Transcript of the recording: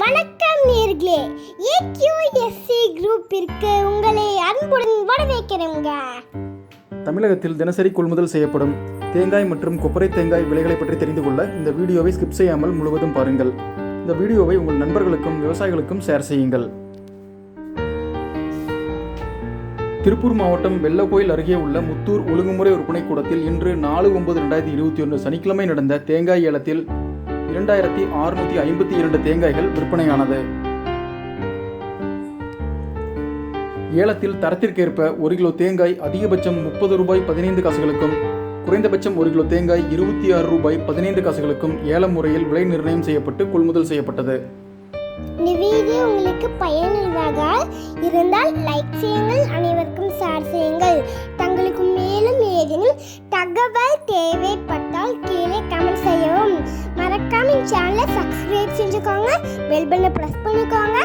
வணக்கம் நேர்களே. ஏக்யூஎஸ்சி குரூப்பிற்கு உங்களை அன்புடன் வரவேற்கிறேங்க. தமிழகத்தில் தினசரி கொள்முதல் செய்யப்படும் தேங்காய் மற்றும் கொப்பரை தேங்காய் விலைகளை பற்றி தெரிந்து கொள்ள இந்த வீடியோவை ஸ்கிப் செய்யாமல் முழுவதும் பாருங்கள். இந்த வீடியோவை உங்கள் நண்பர்களுக்கும் விவசாயிகளுக்கும் ஷேர் செய்யுங்கள். திருப்பூர் மாவட்டம் வெள்ளக்கோயில் அருகே உள்ள முத்தூர் ஒழுங்குமுறை விற்பனை கூடத்தில் இன்று நாலு ஒன்பது ரெண்டாயிரத்தி இருபத்தி ஒன்று சனிக்கிழமை நடந்த தேங்காய் ஏலத்தில் இரண்டாயிரத்தி அறுநூத்தி ஐம்பத்தி இரண்டு தேங்காய்கள் விற்பனையானது. ஏலத்தில் தரத்திற்கேற்ப ஒரு கிலோ தேங்காய் அதிகபட்சம் முப்பது ரூபாய் பதினைந்து காசுகளுக்கும் குறைந்தபட்சம் ஒரு கிலோ தேங்காய் இருபத்தி ஆறு ரூபாய் பதினைந்து காசுகளுக்கும் ஏலம் முறையில் விலை நிர்ணயம் செய்யப்பட்டு கொள்முதல் செய்யப்பட்டது. இந்த வீடியோ உங்களுக்கு பயனுள்ளதாக இருந்தால் லைக் செய்யுங்கள். அனைவருக்கும் ஷேர் செய்யுங்கள். சேனலை சப்ஸ்கிரைப் செஞ்சுக்கோங்க பெல் பட்டனை ப்ரெஸ் பண்ணிக்கோங்க.